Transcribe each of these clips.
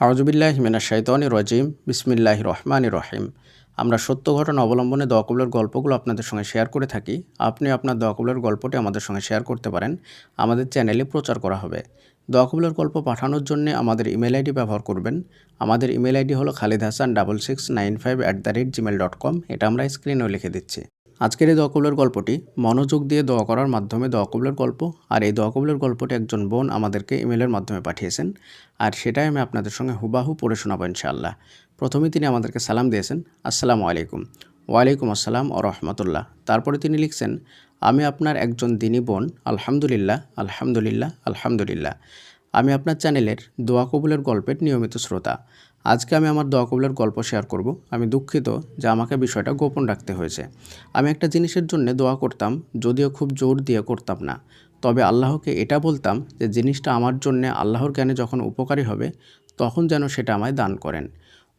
আউজুবিল্লাহ হিমেনা শৈতন রজিম। বিসমিল্লাহ রহমান রহিম। আমরা সত্য ঘটনা অবলম্বনে দোয়া কবুলের গল্পগুলো আপনাদের সঙ্গে শেয়ার করে থাকি। আপনি আপনার দোয়া কবুলের গল্পটি আমাদের সঙ্গে শেয়ার করতে পারেন। আমাদের চ্যানেলে প্রচার করা হবে। দোয়া কবুলের গল্প পাঠানোর জন্য আমাদের ইমেল আইডি ব্যবহার করবেন। আমাদের ইমেল আইডি হলো Khalid Hasan double six nine five at the rate Gmail dot com এটা আমরা স্ক্রিনেও লিখে দিচ্ছি। আজকের এই দোয়া কবুলের গল্পটি মনোযোগ দিয়ে দোয়া করার মাধ্যমে দোয়া কবুলের গল্প আর এই দোয়া কবুলের গল্পটি একজন বোন আমাদেরকে ইমেলের মাধ্যমে পাঠিয়েছেন। আর সেটাই আমি আপনাদের সঙ্গে হুবাহু পড়ে শোনাবো ইনশাআল্লাহ। প্রথমে তিনি আমাদেরকে সালাম দিয়েছেন, আসসালামু আলাইকুম। ওয়ালাইকুম আসসালাম ও রহমতুল্লাহ। তারপরে তিনি লিখছেন, আমি আপনার একজন দিনী বোন, আলহামদুলিল্লাহ আলহামদুলিল্লাহ আলহামদুলিল্লাহ। আমি আপনার চ্যানেলের দোয়া কবুলের গল্পের নিয়মিত শ্রোতা। আজকে আমি আমার দোয়া কবুলের গল্প শেয়ার করব। আমি দুঃখিত যে আমাকে বিষয়টা গোপন রাখতে হয়েছে। আমি একটা জিনিসের জন্য দোয়া করতাম, যদিও খুব জোর দিয়ে করতাম না। তবে আল্লাহকে এটা বলতাম যে, জিনিসটা আমার জন্যে আল্লাহর জ্ঞানে যখন উপকারী হবে, তখন যেন সেটা আমায় দান করেন।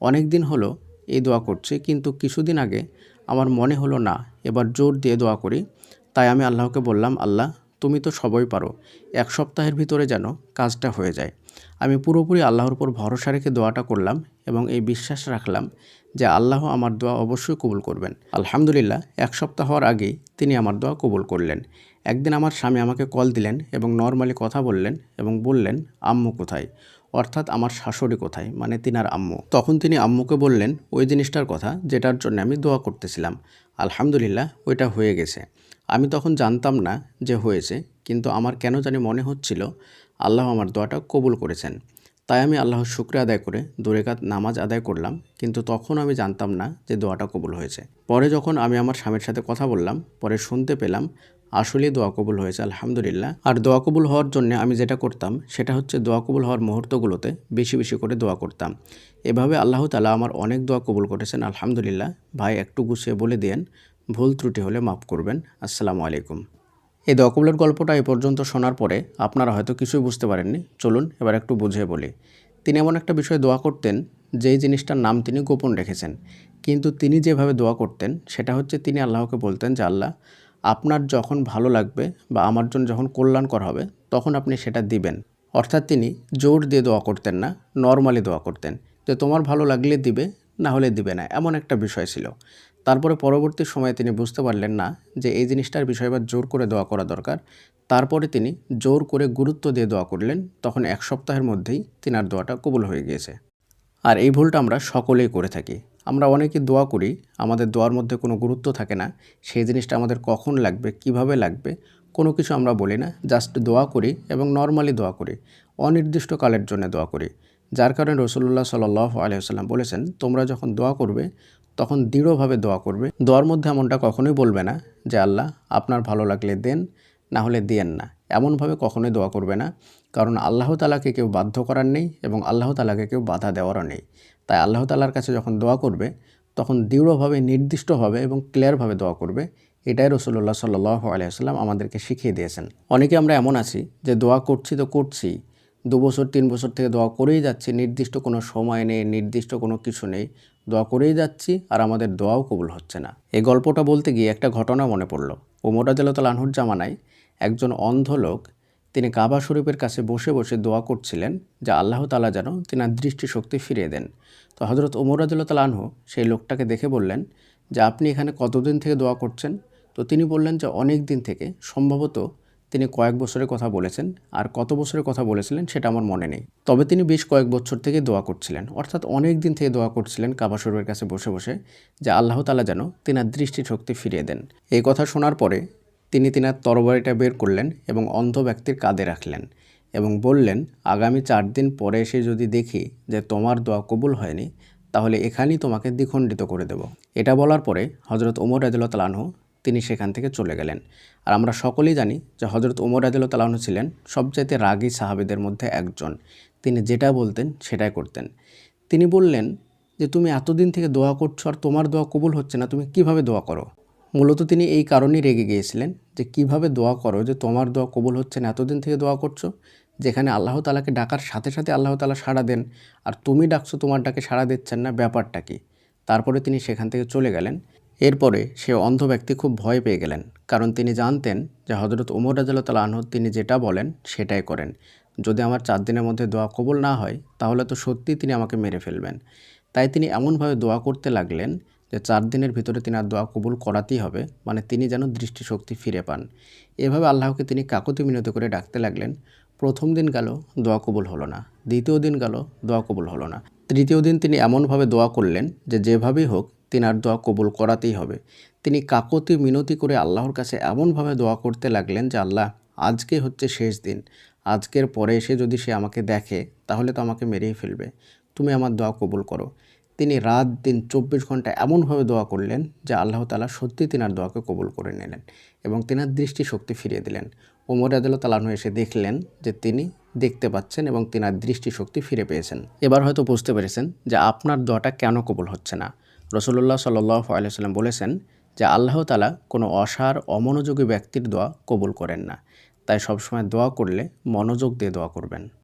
অনেক দিন হলো এই দোয়া করছি, কিন্তু কিছুদিন আগে আমার মনে হলো, না, এবার জোর দিয়ে দোয়া করি। তাই আমি আল্লাহকে বললাম, আল্লাহ তুমি তো সবই পারো। এক সপ্তাহের ভিতরে যেন কাজটা হয়ে যায়। আমি পুরোপুরি আল্লাহর উপর ভরসা রেখে দোয়াটা করলাম এবং এই বিশ্বাস রাখলাম যে আল্লাহ আমার দোয়া অবশ্যই কবুল করবেন। আলহামদুলিল্লাহ, এক সপ্তাহ হওয়ার আগেই তিনি আমার দোয়া কবুল করলেন। একদিন আমার স্বামী আমাকে কল দিলেন এবং নর্মালি কথা বললেন এবং বললেন, আম্মু কোথায়? অর্থাৎ আমার শাশুড়ি কোথায়? মানে তিনার আম্মু। তখন তিনি আম্মুকে বললেন, ওই জিনিসটার কথা, যেটার জন্য আমি দোয়া করতেছিলাম। আলহামদুলিল্লাহ, ওইটা হয়ে গেছে। আমি তখন জানতাম না যে হয়েছে, কিন্তু আমার কেন জানি মনে হচ্ছিল, আল্লাহ আমার দোয়াটা কবুল করেছেন। তাই আমি আল্লাহর শুক্রে আদায় করে দুরেকাত নামাজ আদায় করলাম, কিন্তু তখন আমি জানতাম না যে দোয়াটা কবুল হয়েছে। পরে যখন আমি আমার স্বামীর সাথে কথা বললাম, পরে শুনতে পেলাম আসলে দোয়া কবুল হয়েছে, আলহামদুলিল্লাহ। আর দোয়া কবুল হওয়ার জন্য আমি যেটা করতাম, সেটা হচ্ছে দোয়া কবুল হওয়ার মুহূর্তগুলোতে বেশি বেশি করে দোয়া করতাম। এভাবে আল্লাহ তালা আমার অনেক দোয়া কবুল করেছেন, আলহামদুলিল্লাহ। ভাই, একটু গুছিয়ে বলে দিয়েন, ভুল ত্রুটি হলে মাফ করবেন। আসসালামু আলাইকুম। এই দোয়া গল্পটা এ পর্যন্ত শোনার পরে আপনারা হয়তো কিছুই বুঝতে পারেননি। চলুন, এবার একটু বুঝিয়ে বলি। তিনি এমন একটা বিষয়ে দোয়া করতেন, যেই জিনিসটার নাম তিনি গোপন রেখেছেন। কিন্তু তিনি যেভাবে দোয়া করতেন, সেটা হচ্ছে তিনি আল্লাহকে বলতেন যে, আল্লাহ আপনার যখন ভালো লাগবে বা আমার জন্য যখন কল্যাণকর হবে, তখন আপনি সেটা দিবেন। অর্থাৎ তিনি জোর দিয়ে দোয়া করতেন না, নর্মালি দোয়া করতেন। যে তোমার ভালো লাগলে দিবে, না হলে দিবে না, এমন একটা বিষয় ছিল। তারপরে পরবর্তী সময়ে তিনি বুঝতে পারলেন না যে এই জিনিসটার বিষয়ে বা জোর করে দোয়া করা দরকার। তারপরে তিনি জোর করে গুরুত্ব দিয়ে দোয়া করলেন, তখন এক সপ্তাহের মধ্যেই তিনার দোয়াটা কবুল হয়ে গিয়েছে। আর এই ভুলটা আমরা সকলেই করে থাকি। আমরা অনেকে দোয়া করি, আমাদের দোয়ার মধ্যে কোনো গুরুত্ব থাকে না, সেই জিনিসটা আমাদের কখন লাগবে, কীভাবে লাগবে, কোনো কিছু আমরা বলি না জাস্ট দোয়া করি এবং নর্মালি দোয়া করি অনির্দিষ্ট কালের জন্য দোয়া করি। যার কারণে রসুল্লাহ সাল্লাহ আলহিহাল্লাম বলেছেন, তোমরা যখন দোয়া করবে, তখন দৃঢ়ভাবে দোয়া করবে। দোয়ার মধ্যে এমনটা কখনোই বলবে না যে, আল্লাহ, আপনার ভালো লাগলে দেন, না হলে দিয়েন না। এমনভাবে কখনোই দোয়া করবে না। কারণ আল্লাহ তালাকে কেউ বাধ্য করার নেই এবং আল্লাহ তালাকে কেউ বাধা দেওয়ারও নেই। তাই আল্লাহ তালার কাছে যখন দোয়া করবে, তখন দৃঢ়ভাবে, নির্দিষ্টভাবে এবং ক্লিয়ারভাবে দোয়া করবে। এটাই রসুল্লাহ সাল্লাহ আলিয়াল্লাম আমাদেরকে শিখিয়ে দিয়েছেন। অনেকে আমরা এমন আছি যে দোয়া করছি তো করছি, দু বছর, তিন বছর থেকে দোয়া করেই যাচ্ছি, নির্দিষ্ট কোনো সময় নেই, নির্দিষ্ট কোনো কিছু নেই, দোয়া করেই যাচ্ছি আর আমাদের দোয়াও কবুল হচ্ছে না। এই গল্পটা বলতে গিয়ে একটা ঘটনা মনে পড়ল। ওমর রাজালতাল আনহুর জামানায় একজন অন্ধ লোক, তিনি কাবা শরীফের কাছে বসে বসে দোয়া করছিলেন, যে আল্লাহ তালা যেন তিনার দৃষ্টিশক্তি ফিরিয়ে দেন। তো হজরত ওমর রাজুল্লাহ আনহু সেই লোকটাকে দেখে বললেন, যে আপনি এখানে কতদিন থেকে দোয়া করছেন? তো তিনি বললেন যে, অনেক দিন থেকে। সম্ভবত তিনি কয়েক বছরের কথা বলেছেন। আর কত বছরের কথা বলেছিলেন সেটা আমার মনে নেই। তবে তিনি বেশ কয়েক বছর থেকে দোয়া করছিলেন। অর্থাৎ অনেক দিন থেকে দোয়া করছিলেন কাবা শরীফের কাছে বসে বসে, যে আল্লাহ তালা যেন তিনার দৃষ্টিশক্তি ফিরিয়ে দেন। এই কথা শোনার পরে তিনি তিনার তরবারিটা বের করলেন এবং অন্ধ ব্যক্তির কাঁধে রাখলেন এবং বললেন, আগামী চার দিন পরে এসে যদি দেখি যে তোমার দোয়া কবুল হয়নি, তাহলে এখানেই তোমাকে দ্বিখণ্ডিত করে দেব। এটা বলার পরে হজরত ওমর রাজুল্লাহ তিনি সেখান থেকে চলে গেলেন। আর আমরা সকলেই জানি যে হজরত ওমর রাজুল্লাহ ছিলেন সবচাইতে রাগী সাহাবিদের মধ্যে একজন। তিনি যেটা বলতেন সেটাই করতেন। তিনি বললেন যে, তুমি এতদিন থেকে দোয়া করছ আর তোমার দোয়া কবুল হচ্ছে না, তুমি কীভাবে দোয়া করো? মূলত তিনি এই কারণেই রেগে গিয়েছিলেন যে, কীভাবে দোয়া করো যে, তোমার দোয়া কবুল হচ্ছে না? এতদিন থেকে দোয়া করছ যেখানে আল্লাহ তালাকে ডাকার সাথে সাথে আল্লাহ তালা সাড়া দেন। আর তুমি ডাকছো তোমার ডাকে সাড়া দিচ্ছেন না, ব্যাপারটা কি? তারপরে তিনি সেখান থেকে চলে গেলেন। এরপরে সে অন্ধ ব্যক্তি খুব ভয় পেয়ে গেলেন। কারণ তিনি জানতেন যে হজরত উমর রাজাল্লাহ আনহ তিনি যেটা বলেন সেটাই করেন। যদি আমার চার দিনের মধ্যে দোয়া কবল না হয়, তাহলে তো সত্যিই তিনি আমাকে মেরে ফেলবেন। তাই তিনি এমনভাবে দোয়া করতে লাগলেন যে চার দিনের ভিতরে তিনি আর দোয়া কবুল করাতেই হবে মানে তিনি যেন দৃষ্টিশক্তি ফিরে পান। এভাবে আল্লাহকে তিনি কাকতি মিনতি করে ডাকতে লাগলেন। প্রথম দিন গেল, দোয়া কবুল হলো না। দ্বিতীয় দিন গেল, দোয়া কবুল হলো না। তৃতীয় দিন তিনি এমনভাবে দোয়া করলেন যে যেভাবেই হোক তিনার দোয়া কবুল করাতেই হবে। তিনি কাকতি মিনতি করে আল্লাহর কাছে এমনভাবে দোয়া করতে লাগলেন যে, আল্লাহ, আজকে হচ্ছে শেষ দিন। আজকের পরে এসে যদি সে আমাকে দেখে, তাহলে তো আমাকে মেরেই ফেলবে। তুমি আমার দোয়া কবুল করো। তিনি রাত দিন চব্বিশ ঘণ্টা এমনভাবে দোয়া করলেন যে আল্লাহ তালা সত্যি তিনার দোয়াকে কবুল করে নিলেন এবং তিনার দৃষ্টিশক্তি ফিরিয়ে দিলেন। ওমর আদাল তালাহু এসে দেখলেন যে তিনি দেখতে পাচ্ছেন এবং তিনার দৃষ্টিশক্তি ফিরে পেয়েছেন। এবার হয়তো বুঝতে পেরেছেন যে আপনার দোয়াটা কেন কবুল হচ্ছে না। রসুল্লাহ সাল্লাহ আলাইসাল্লাম বলেছেন যে আল্লাহ তালা কোনো অসার, অমনোযোগী ব্যক্তির দোয়া কবুল করেন না। তাই সবসময় দোয়া করলে মনোযোগ দিয়ে দোয়া করবেন।